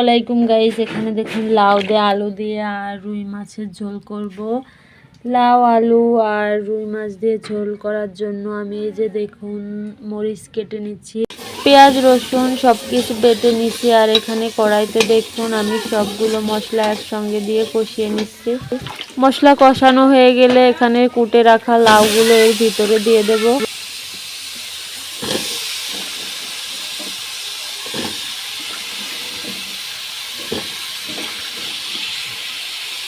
আলাইকুম গাইজ এখানে দেখুন লাউ দিয়ে আলু দিয়ে আর রুই মাছের ঝোল করব। লাউ, আলু আর রুই মাছ দিয়ে ঝোল করার জন্য আমি এই যে দেখুন মরিচ কেটে নিচ্ছি, পেঁয়াজ, রসুন সব কিছু বেটে নিচ্ছি আর এখানে কড়াইতে দেখুন আমি সবগুলো মশলা একসঙ্গে দিয়ে কষিয়ে নিচ্ছি। মশলা কষানো হয়ে গেলে এখানে কুটে রাখা লাউগুলো এর ভিতরে দিয়ে দেবো।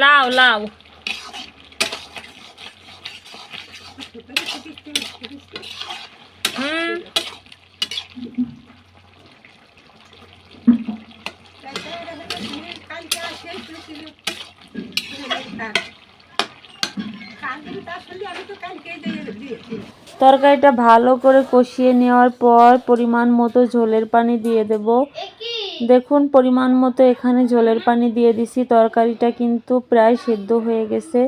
লাউ লাউ হুম। তরকারিটা ভালো করে কষিয়ে নেওয়ার পর পরিমাণ মতো ঝোলের পানি দিয়ে দেব। দেখুন, পরিমাণ মতো এখানে জলের পানি দিয়ে দিছি। তরকারিটা কিন্তু প্রায় সেদ্ধ হয়ে গেছে।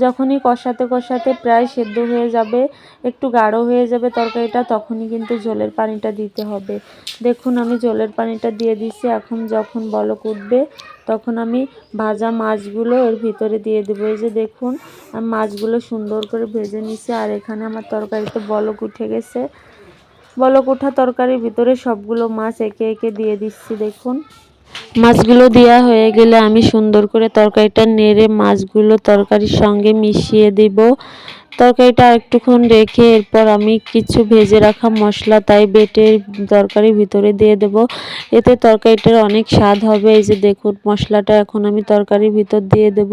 যখনই কষাতে কষাতে প্রায় সেদ্ধ হয়ে যাবে, একটু গাঢ় হয়ে যাবে তরকারিটা, তখনই কিন্তু জলের পানিটা দিতে হবে। দেখুন, আমি জলের পানিটা দিয়ে দিছি। এখন যখন বলক উঠবে, তখন আমি ভাজা মাছগুলো এর ভিতরে দিয়ে দেবো। এই যে দেখুন মাছগুলো সুন্দর করে ভেজে নিছি। আর এখানে আমার তরকারিতে বলক উঠে গেছে। বলক ওঠা তরকারির ভিতরে সবগুলো মাছ একে একে দিয়ে দিচ্ছি, দেখুন। মাছগুলো দেওয়া হয়ে গেলে আমি সুন্দর করে তরকারিটা নেড়ে মাছগুলো তরকারির সঙ্গে মিশিয়ে দিব। তরকারিটা একটুক্ষণ রেখে এরপর আমি কিছু ভেজে রাখা মশলা তাই বেটে তরকারির ভিতরে দিয়ে দেব। এতে তরকারিটার অনেক স্বাদ হবে। এই যে দেখুন, মশলাটা এখন আমি তরকারির ভিতর দিয়ে দেব।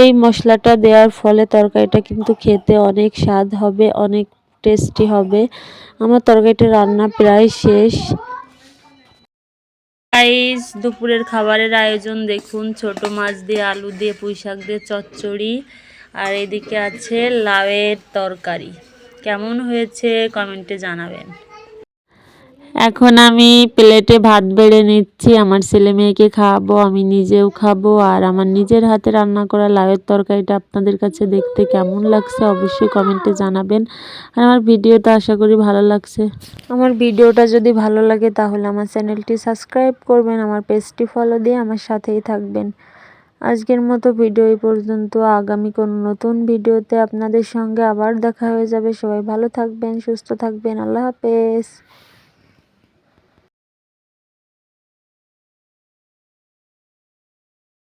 এই মশলাটা দেওয়ার ফলে তরকারিটা কিন্তু খেতে অনেক স্বাদ হবে, অনেক টেস্টি হবে। আমার তরকারিটা রান্না প্রায় শেষ। গাইস দুপুরের খাবারের আয়োজন দেখুন। ছোট মাছ দিয়ে, আলু দিয়ে, পুঁই শাক দিয়ে, চচ্চড়ি। আর এদিকে আছে লাউয়ের তরকারি। কেমন হয়েছে কমেন্টে জানাবেন। এখন আমি প্লেটে ভাত বেড়ে নিচ্ছি, আমার ছেলে মেয়েকে খাওয়াবো, আমি নিজেও খাব, আর আমার নিজের হাতে রান্না করা লাউয়ের তরকারিটা আপনাদের কাছে দেখতে কেমন লাগছে অবশ্যই কমেন্টে জানাবেন। আর আমার ভিডিওটা আশা করি ভালো লাগছে। আমার ভিডিওটা যদি ভালো লাগে তাহলে আমার চ্যানেলটি সাবস্ক্রাইব করবেন, আমার পেজটি ফলো দিয়ে আমার সাথেই থাকবেন। আজকের মতো ভিডিও এই পর্যন্ত। আগামী কোনো নতুন ভিডিওতে আপনাদের সঙ্গে আবার দেখা হয়ে যাবে। সবাই ভালো থাকবেন, সুস্থ থাকবেন। আল্লাহ হাফেজ।